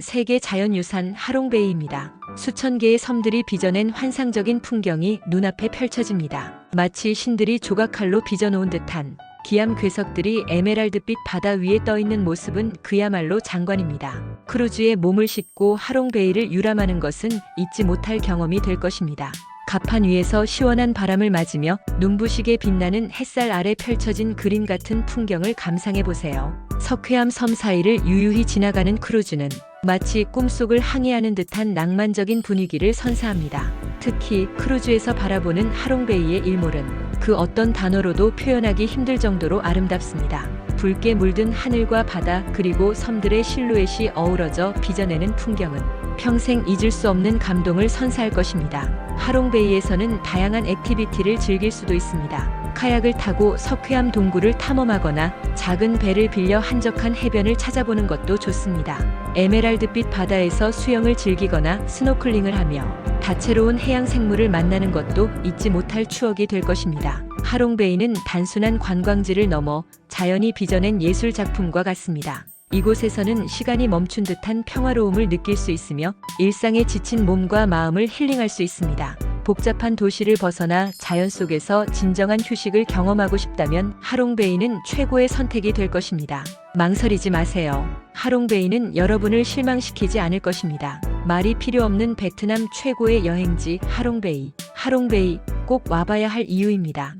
세계 자연유산 하롱베이입니다. 수천 개의 섬들이 빚어낸 환상적인 풍경이 눈앞에 펼쳐집니다. 마치 신들이 조각칼로 빚어놓은 듯한 기암 괴석들이 에메랄드빛 바다 위에 떠 있는 모습은 그야말로 장관입니다. 크루즈에 몸을 싣고 하롱베이를 유람하는 것은 잊지 못할 경험이 될 것입니다. 갑판 위에서 시원한 바람을 맞으며 눈부시게 빛나는 햇살 아래 펼쳐진 그림 같은 풍경을 감상해 보세요. 석회암 섬 사이를 유유히 지나가는 크루즈는 마치 꿈속을 항해하는 듯한 낭만적인 분위기를 선사합니다. 특히 크루즈에서 바라보는 하롱베이의 일몰은 그 어떤 단어로도 표현하기 힘들 정도로 아름답습니다. 붉게 물든 하늘과 바다 그리고 섬들의 실루엣이 어우러져 빚어내는 풍경은 평생 잊을 수 없는 감동을 선사할 것입니다. 하롱베이에서는 다양한 액티비티를 즐길 수도 있습니다. 카약을 타고 석회암 동굴을 탐험하거나 작은 배를 빌려 한적한 해변을 찾아보는 것도 좋습니다. 에메랄드빛 바다에서 수영을 즐기거나 스노클링을 하며 다채로운 해양 생물을 만나는 것도 잊지 못할 추억이 될 것입니다. 하롱베이는 단순한 관광지를 넘어 자연이 빚어낸 예술 작품과 같습니다. 이곳에서는 시간이 멈춘 듯한 평화로움을 느낄 수 있으며 일상에 지친 몸과 마음을 힐링할 수 있습니다. 복잡한 도시를 벗어나 자연 속에서 진정한 휴식을 경험하고 싶다면 하롱베이는 최고의 선택이 될 것입니다. 망설이지 마세요. 하롱베이는 여러분을 실망시키지 않을 것입니다. 말이 필요 없는 베트남 최고의 여행지 하롱베이. 하롱베이 꼭 와봐야 할 이유입니다.